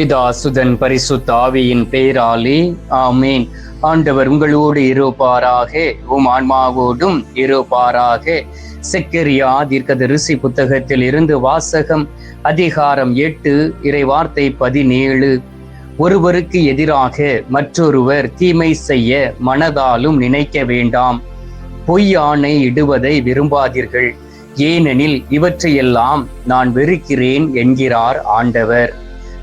பிதா சுதன் பரிசுத்த ஆவியின் பேராலே ஆமேன். ஆண்டவர் உங்களோடு இருப்பாராக உம் ஆன்மாவோடும் இருப்பாராக. செக்கரியா தீர்க்கதரிசி புத்தகத்தில் இருந்து வாசகம் அதிகாரம் எட்டு இறை வார்த்தை பதினேழு. ஒருவருக்கு எதிராக மற்றொருவர் தீமை செய்ய மனதாலும் நினைக்க வேண்டாம். பொய் இடுவதை விரும்பாதீர்கள். ஏனெனில் இவற்றையெல்லாம் நான் வெறுக்கிறேன் என்கிறார் ஆண்டவர்.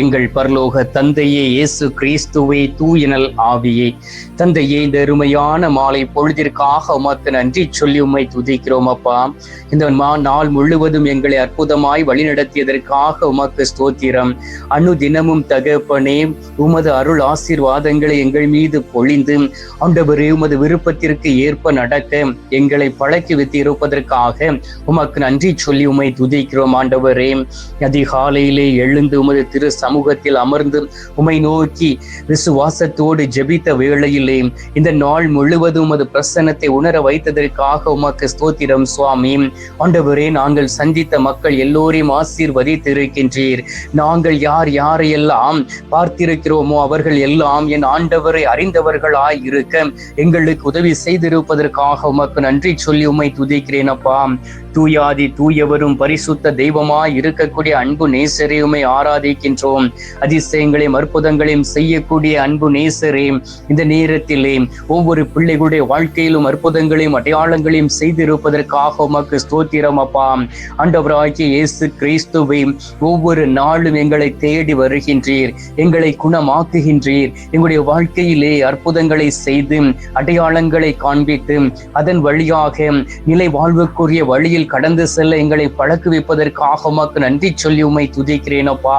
எங்கள் பரலோக தந்தையே இயேசு கிறிஸ்துவே தூயனல் ஆவியே. தந்தையே இந்த அருமையான மாலை பொழுதிற்காக உமக்கு நன்றி சொல்லி உம்மை துதிக்கிறோம் அப்பா. இந்த மா நாள் முழுவதும் எங்களை அற்புதமாய் வழிநடத்தியதற்காக உமக்கு ஸ்தோத்திரம். அணு தினமும் தகப்பனே உமது அருள் ஆசீர்வாதங்களை எங்கள் மீது பொழிந்து ஆண்டவரே உமது விருப்பத்திற்கு ஏற்ப நடக்க எங்களை பழக்கி வைத்து இருப்பதற்காக உமக்கு நன்றி சொல்லி உம்மை துதிக்கிறோம் ஆண்டவரே. அதிகாலையிலே எழுந்து உமது திரு சமூகத்தில் அமர்ந்து உமை நோக்கி விசுவாசத்தோடு ஜெபித்த வேளையிலே இந்த நாள் முழுவதும் உமது பிரசன்னத்தை உணர வைத்ததற்காக உமக்கு ஸ்தோத்திரம் சுவாமி. ஆண்டவரே நாங்கள் சந்தித்த மக்கள் எல்லோரையும் ஆசீர்வதித்திருக்கின்றீர். நாங்கள் யார் யாரையெல்லாம் பார்த்திருக்கிறோமோ அவர்கள் எல்லாம் என் ஆண்டவரை அறிந்தவர்களாய் இருக்க எங்களுக்கு உதவி செய்திருப்பதற்காக உமக்கு நன்றி சொல்லி உமை துதிக்கிறேன் அப்பா. தூயாதி தூயவரும் பரிசுத்த தெய்வமாய் இருக்கக்கூடிய அன்பு நேசரையுமே ஆராதிக்கின்றோம். அதிசயங்களையும் அற்புதங்களையும் செய்யக்கூடிய அன்பு நேசரே இந்த நேரத்திலே ஒவ்வொரு பிள்ளைகளுடைய வாழ்க்கையிலும் அற்புதங்களையும் அடையாளங்களையும் செய்திருப்பதற்காக உமக்கு ஸ்தோத்திரம் அப்பா. ஆண்டவராகிய இயேசு கிறிஸ்துவை ஒவ்வொரு நாளும் எங்களை தேடி வருகின்றீர் எங்களை குணமாக்குகின்றீர். எங்களுடைய வாழ்க்கையிலே அற்புதங்களை செய்து அடையாளங்களை காண்பித்து அதன் வழியாக நிலை வாழ்வுக்குரிய வழியில் கடந்து செல்ல எங்களை பழக்குவிப்பதற்காக உமக்கு நன்றி சொல்லி உமை துதிக்கிறேன் அப்பா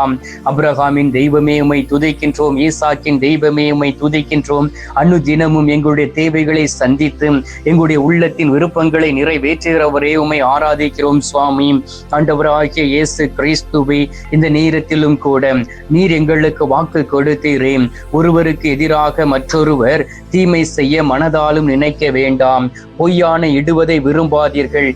அப்ரஹாமின் தெய்வமே உமை துதிக்கின்றோம் ஈசாக்கின் தெய்வமே உமை துதிக்கின்றோம். அன்னு தினமும் எங்களுடைய தேவைகளை சந்தித்து எங்களுடைய உள்ளத்தின் விருப்பங்களை நிறைவேற்றுகிறவரே உமை ஆராதிக்கிறோம் சுவாமி. ஆண்டவராகிய இயேசு கிறிஸ்துவை இந்த நேரத்திலும் கூட நீர் எங்களுக்கு வாக்கு கொடுத்தீரே. ஒருவருக்கு எதிராக மற்றொருவர் தீமை செய்ய மனதாலும் நினைக்க வேண்டாம். பொய்யான இடுவதை விரும்பாதீர்கள்.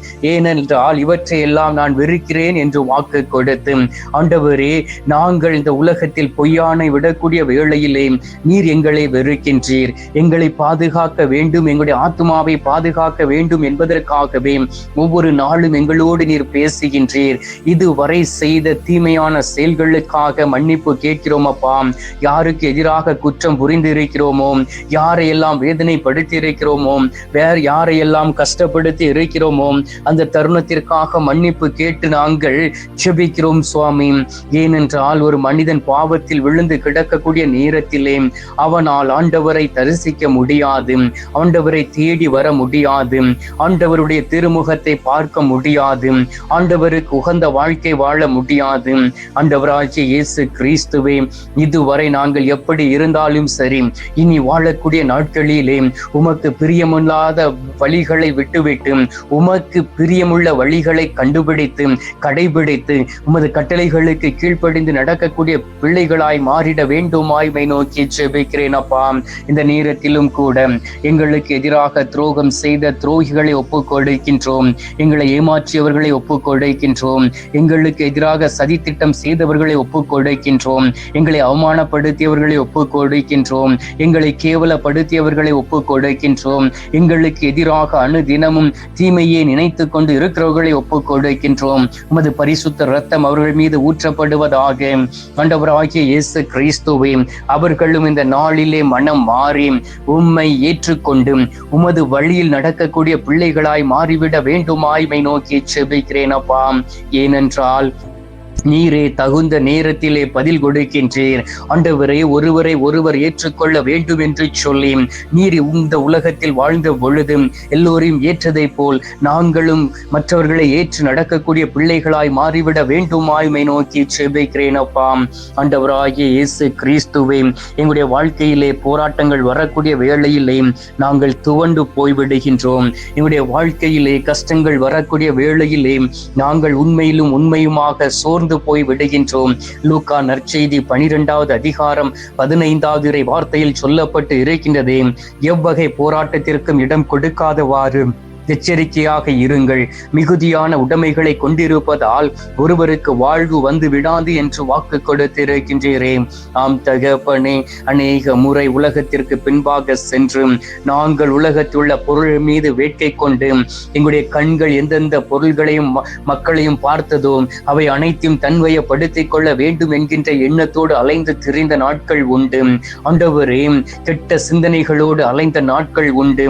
ஏனென்றால் இவற்றை எல்லாம் நான் வெறுக்கிறேன் என்று வாக்கு கொடுத்து ஆண்டவரே நாங்கள் இந்த உலகத்தில் பொய்யானை விடக்கூடிய வேளையிலே நீர் எங்களை வெறுக்கின்றீர். எங்களை பாதுகாக்க வேண்டும் எங்களுடைய ஆத்மாவை பாதுகாக்க வேண்டும் என்பதற்காகவே ஒவ்வொரு நாளும் எங்களோடு நீர் பேசுகின்றீர். இதுவரை செய்த தீமையான செயல்களுக்காக மன்னிப்பு கேட்கிறோம் அப்பா. யாருக்கு எதிராக குற்றம் புரிந்திருக்கிறோமோ யாரையெல்லாம் வேதனைப்படுத்தி இருக்கிறோமோ வேற யாரையெல்லாம் கஷ்டப்படுத்தி இருக்கிறோமோ அந்த தரு தருணத்திற்காக மன்னிப்பு கேட்டு நாங்கள் ஜெபிக்கிறோம் சுவாமி. ஏனென்றால் ஒரு மனிதன் பாவத்தில் விழுந்து கிடக்கக்கூடிய நேரத்திலே அவனால் ஆண்டவரை தரிசிக்க முடியாது. ஆண்டவரை தேடி வர முடியாது. ஆண்டவருடைய திருமுகத்தை பார்க்க முடியாது. ஆண்டவருக்கு உகந்த வாழ்க்கை வாழ முடியாது. ஆண்டவராகிய இயேசு கிறிஸ்துவே இதுவரை நாங்கள் எப்படி இருந்தாலும் சரி இனி வாழக்கூடிய நாட்களிலே உமக்கு பிரியமில்லாத வழிகளை விட்டுவிட்டு உமக்கு பிரியமுள்ள வழிகளை கண்டுபிடித்து கடைபிடித்து உமது கட்டளைகளுக்கு கீழ்ப்படிந்து நடக்கக்கூடிய பிள்ளைகளாய் மாறிட வேண்டுமாய்மை நோக்கி ஜெபிக்கிறேன் அப்பா. இந்த நேரத்திலும் கூட எங்களுக்கு எதிராக துரோகம் செய்த துரோகிகளை ஒப்புக்கொடுக்கின்றோம். எங்களை ஏமாற்றியவர்களை ஒப்புக்கொடுக்கின்றோம். எங்களுக்கு எதிராக சதித்திட்டம் செய்தவர்களை ஒப்புக்கொடுக்கின்றோம். எங்களை அவமானப்படுத்தியவர்களை ஒப்புக்கொடுக்கின்றோம். எங்களை கேவலப்படுத்தியவர்களை ஒப்புக்கொடுக்கின்றோம். எங்களுக்கு எதிராக அணு தினமும் தீமையை நினைத்து கொண்டு இருக்கிறவர்களை ஒப்புக் கொடுக்கின்றோம். உமது பரிசுத்த ரத்தம் அவர்கள் மீது ஊற்றப்படுவதாக ஆண்டவராகிய இயேசு கிறிஸ்துவை அவர்களும் இந்த நாளிலே மனம் மாறி உம்மை ஏற்றுக்கொண்டு உமது வழியில் நடக்கக்கூடிய பிள்ளைகளாய் மாறிவிட வேண்டுமாய்மை நோக்கி செபிக்கிறேன் அப்பா. ஏனென்றால் நீரே தகுந்த நேரத்திலே பதில் கொடுக்கின்றீர் ஆண்டவரே ஒருவரை ஒருவர் ஏற்றுக்கொள்ள வேண்டும் என்று சொல்லி நீர் இந்த உலகத்தில் வாழ்ந்த பொழுது எல்லோரையும் ஏற்றதை போல் நாங்களும் மற்றவர்களை ஏற்று நடக்கக்கூடிய பிள்ளைகளாய் மாறிவிட வேண்டுமாயுமை நோக்கி செபிக்கிறேன் அப்பா. ஆண்டவராகிய இயேசு கிறிஸ்துவே எங்களுடைய வாழ்க்கையிலே போராட்டங்கள் வரக்கூடிய வேளையிலே நாங்கள் துவண்டு போய்விடுகின்றோம். எங்களுடைய வாழ்க்கையிலே கஷ்டங்கள் வரக்கூடிய வேளையிலே நாங்கள் உண்மையிலும் உண்மையுமாக சோர்ந்து சோர்ந்து போய் விடுகின்றோம். லூக்கா நற்செய்தி பனிரெண்டாவது அதிகாரம் பதினைந்தாவது இறை வார்த்தையில் சொல்லப்பட்டு இருக்கின்றதே. எவ்வகை போராட்டத்திற்கும் இடம் கொடுக்காதவாறு எச்சரிக்கையாக இருங்கள். மிகுதியான உடைமைகளை கொண்டிருப்பதால் ஒருவருக்கு வாழ்வு வந்து விடாது என்று வாக்கு கொடுத்திருக்கின்றீரே. ஆம் தகப்பனே அநேக முறை உலகத்திற்கு பின்பாக சென்று நாங்கள் உலகத்துள்ள பொருள் மீது வேட்கை கொண்டு எங்களுடைய கண்கள் எந்தெந்த பொருள்களையும் மக்களையும் பார்த்ததோ அவை அனைத்தையும் தன்வயப்படுத்திக் கொள்ள வேண்டும் என்கின்ற எண்ணத்தோடு அலைந்து திரிந்த நாட்கள் உண்டு. ஆண்டவரே கெட்ட சிந்தனைகளோடு அலைந்த நாட்கள் உண்டு.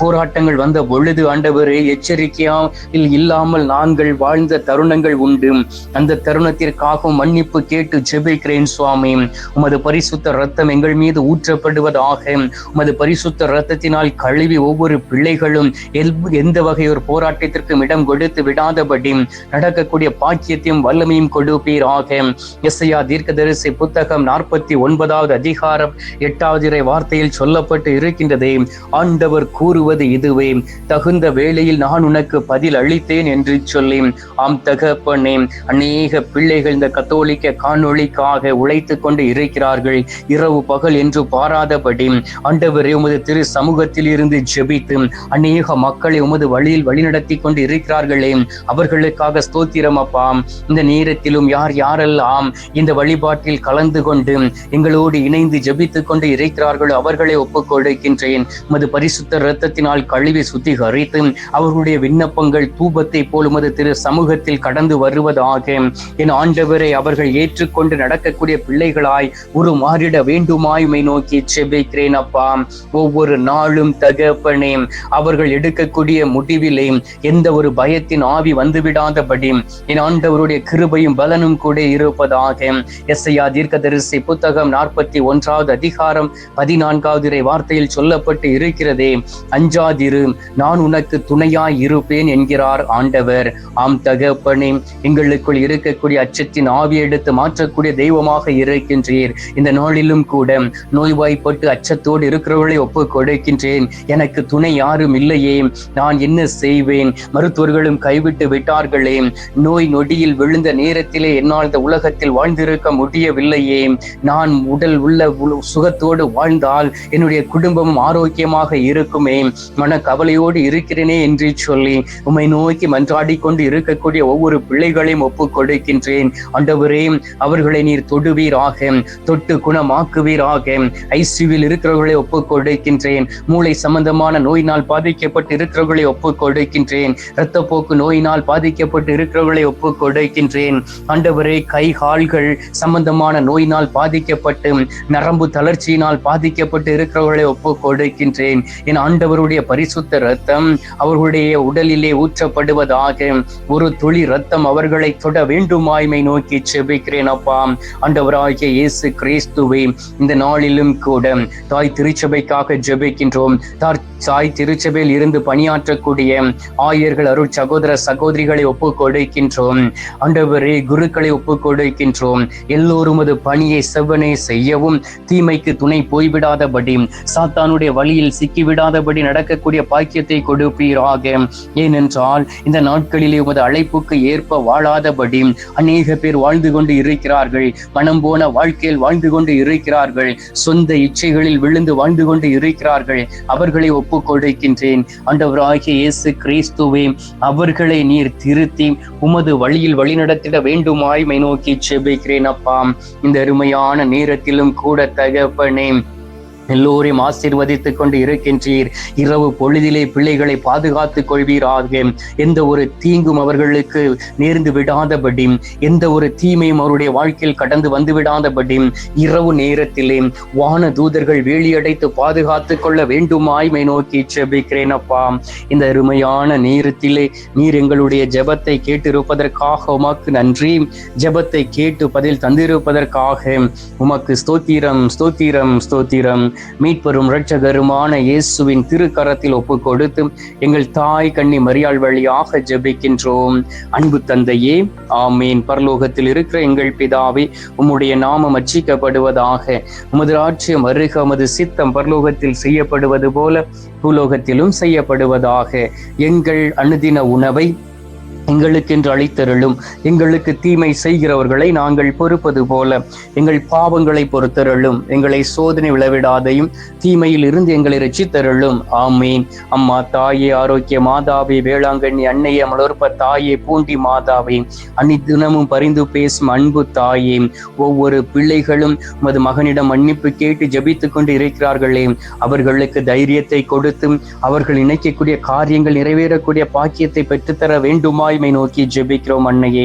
போராட்டங்கள் வந்த பொழுது ஆண்டவரே எச்சரிக்கையில் இல்லாமல் நாங்கள் வாழ்ந்த தருணங்கள் உண்டு. அந்த தருணத்திற்காக மன்னிப்பு கேட்டு ஜெபிக்கிறேன் சுவாமி. உமது பரிசுத்த ரத்தம் எங்கள் மீது ஊற்றப்படுவதாக. உமது பரிசுத்த ரத்தத்தினால் கழுவி ஒவ்வொரு பிள்ளைகளும் எந்த வகை ஒரு போராட்டத்திற்கும் இடம் கொடுத்து விடாதபடி நடக்கக்கூடிய பாக்கியத்தையும் வல்லமையும் கொடுப்பீராக. எஸ்ஐயா தீர்க்கதரிசி புத்தகம் நாற்பத்தி ஒன்பதாவது அதிகாரம் எட்டாவது வார்த்தையில் சொல்லப்பட்டு இருக்கின்றதே ஆண்டவர் கூறுவது இதுவே. தகுந்த வேளையில் நான் உனக்கு பதில் அளித்தேன் என்று சொல்லி ஆம் தகப்பனே அநேக பிள்ளைகள் இந்த கத்தோலிக்க காணொளிக்காக உழைத்து கொண்டு இருக்கிறார்கள். இரவு பகல் என்று பாராதபடி ஆண்டவரே உமது திரு சமூகத்தில் இருந்து ஜெபித்து அநேக மக்களை உமது வழியில் வழிநடத்தி கொண்டு இருக்கிறார்களே. அவர்களுக்காக ஸ்தோத்திரம் அப்பா. இந்த நேரத்திலும் யார் யாரெல்லாம் இந்த வழிபாட்டில் கலந்து கொண்டு எங்களோடு இணைந்து ஜபித்துக் கொண்டு இருக்கிறார்களோ அவர்களை ஒப்புக் கொடுக்கின்றேன் உமது பரிசுத்த இரத்தத்தினால் கழுவி சுத்திகரித்து அவர்களுடைய விண்ணப்பங்கள் தூபத்தை போலுமது திரு சமூகத்தில் கடந்து வருவதாக. என் ஆண்டவரை அவர்கள் ஏற்றுக்கொண்டு நடக்கக்கூடிய பிள்ளைகளாய் ஒரு மாறிட வேண்டுமாயுமை நோக்கி செபிக்கிறேன் அப்பா. ஒவ்வொரு நாளும் தகப்பனே அவர்கள் எடுக்கக்கூடிய முடிவிலே எந்த ஒரு பயத்தின் ஆவி வந்துவிடாதபடி என் ஆண்டவருடைய கிருபையும் பலனும் கூட இருப்பதாக. எஸ்ஐயா தீர்க்கதரிசி புத்தகம் நாற்பத்தி ஒன்றாவது அதிகாரம் பதினான்காவது வார்த்தையில் சொல்லப்பட்டு இருக்கிறதே. அஞ்சாதிரு நான் உனக்கு உனக்கு துணையாய் இருப்பேன் என்கிறார் ஆண்டவர். ஆம் தகப்பனே எங்களுக்குள் இருக்கக்கூடிய அச்சத்தின் ஆவி எடுத்து மாற்றக்கூடிய தெய்வமாக இருக்கின்றீர். இந்த நாளிலும் கூட நோய்வாய்ப்பட்டு அச்சத்தோடு இருக்கிறவர்களை ஒப்பு கொடுக்கின்றேன். எனக்கு துணை யாரும் இல்லையே நான் என்ன செய்வேன்? மருத்துவர்களும் கைவிட்டு விட்டார்களே நோய் நொடியில் விழுந்த நேரத்திலே என்னால் இந்த உலகத்தில் வாழ்ந்திருக்க முடியவில்லையே. நான் உடல் உள்ள சுகத்தோடு வாழ்ந்தால் என்னுடைய குடும்பம் ஆரோக்கியமாக இருக்குமே. மன கவலையோடு இருக்க இருக்கிறேனே என்று சொல்லி உம்மை நோக்கி மன்றாடி கொண்டு இருக்கக்கூடிய ஒவ்வொரு பிள்ளைகளையும் ஒப்பு கொடுக்கின்றேன் அண்டவரே அவர்களை நீர் தொடுவீராக தொட்டு குணமாக்குவீராக. ஐசியூவில் இருக்கிறவர்களை ஒப்புக் கொடுக்கின்றேன் மூளை சம்பந்தமான நோயினால் பாதிக்கப்பட்டு இருக்கிறவர்களை ஒப்புக் கொடுக்கின்றேன் இரத்தப்போக்கு நோயினால் பாதிக்கப்பட்டு இருக்கிறவர்களை ஒப்புக் கொடுக்கின்றேன் ஆண்டவரே கை கால்கள் சம்பந்தமான நோயினால் பாதிக்கப்பட்டு நரம்பு தளர்ச்சியினால் பாதிக்கப்பட்டு இருக்கிறவர்களை ஒப்புக் கொடுக்கின்றேன் என் ஆண்டவருடைய பரிசுத்த ரத்தம் அவர்களுடைய உடலிலே ஊற்றப்படுவதாக ஒரு துளி ரத்தம் அவர்களை தொட வேண்டுமாய்மை நோக்கி செபிக்கிறேன் அப்பா. ஆண்டவராகிய இயேசு கிறிஸ்துவை இந்த நாளிலும் கூட தாய் திருச்சபைக்காக ஜெபிக்கின்றோம். தாய் திருச்சபையில் இருந்து பணியாற்றக்கூடிய ஆயர்கள் அருள் சகோதர சகோதரிகளை ஒப்பு கொடுக்கின்றோம் ஆண்டவரே குருக்களை ஒப்பு கொடுக்கின்றோம் எல்லோரும் அது பணியை செவ்வனே செய்யவும் தீமைக்கு துணை போய்விடாதபடி சாத்தானுடைய வழியில் சிக்கிவிடாதபடி நடக்கக்கூடிய பாக்கியத்தை கொடு கொடுப்பீராக ஏனென்றால் இந்த நாட்களிலே உமது அழைப்புக்கு ஏற்ப வாழாதபடி அநேக பேர் வாழ்ந்து கொண்டு இருக்கிறார்கள். மனம் போன வாழ்க்கையில் வாழ்ந்து கொண்டு இருக்கிறார்கள். சொந்த இச்சைகளில் விழுந்து வாழ்ந்து கொண்டு இருக்கிறார்கள். அவர்களை ஒப்புக்கொடுக்கின்றேன். ஆண்டவராகிய இயேசு கிறிஸ்துவே அவர்களை நீர் திருத்தி உமது வழியில் வழிநடத்திட வேண்டுமாய் மை நோக்கி செபிக்கிறேன் அப்பாம் இந்த அருமையான நேரத்திலும் கூட தகப்பனே எல்லோரையும் ஆசீர்வதித்துக் கொண்டு இருக்கின்றீர். இரவு பொழுதிலே பிள்ளைகளை பாதுகாத்துக் கொள்வீராக. எந்த ஒரு தீங்கும் அவர்களுக்கு நேர்ந்து விடாதபடி எந்த ஒரு தீமையும் அவருடைய வாழ்க்கையில் கடந்து வந்து விடாதபடி இரவு நேரத்திலே வான தூதர்கள் வேலியடைத்து பாதுகாத்துக் கொள்ள வேண்டுமாய்மை நோக்கி செபிக்கிறேன் அப்பா. இந்த அருமையான நேரத்திலே நீர் எங்களுடைய ஜபத்தை கேட்டிருப்பதற்காக உமக்கு நன்றி. ஜபத்தை கேட்டு பதில் தந்திருப்பதற்காக உமக்கு ஸ்தோத்திரம் ஸ்தோத்திரம் ஸ்தோத்திரம். மீட்பெரும் இரட்சகருமான இயேசுவின் திருக்கரத்தில் ஒப்பு கொடுத்து எங்கள் தாய் கண்ணி மரியாள் வழியாக ஜெபிக்கின்றோம். அன்பு தந்தையே ஆமீன். பரலோகத்தில் இருக்கிற எங்கள் பிதாவே உம்முடைய நாமம் அச்சிக்கப்படுவதாக உமது ராட்சியம் வருக உமது சித்தம் பரலோகத்தில் செய்யப்படுவது போல பூலோகத்திலும் செய்யப்படுவதாக எங்கள் அனுதின உணவை எங்களுக்கென்று அழைத்தருளும் எங்களுக்கு தீமை செய்கிறவர்களை நாங்கள் பொறுப்பது போல. எங்கள் பாவங்களை பொறுத்தருளும். எங்களை சோதனை விளவிடாதையும் தீமையில் இருந்து எங்களை ரசித்தருளும் ஆமீன். அம்மா தாயே ஆரோக்கிய மாதாவே வேளாங்கண்ணி அன்னையே மலர்ப்ப தாயே பூண்டி மாதாவே அன்னி தினமும் பரிந்து பேசும் அன்பு தாயே ஒவ்வொரு பிள்ளைகளும் உமது மகனிடம் மன்னிப்பு கேட்டு ஜெபித்துக் கொண்டு இருக்கிறார்களே. அவர்களுக்கு தைரியத்தை கொடுத்தும் அவர்கள் நினைக்கக்கூடிய காரியங்கள் நிறைவேறக்கூடிய பாக்கியத்தை பெற்றுத்தர வேண்டுமாய் மை நோக்கி ஜெபிக்கிறோம் அன்னையே.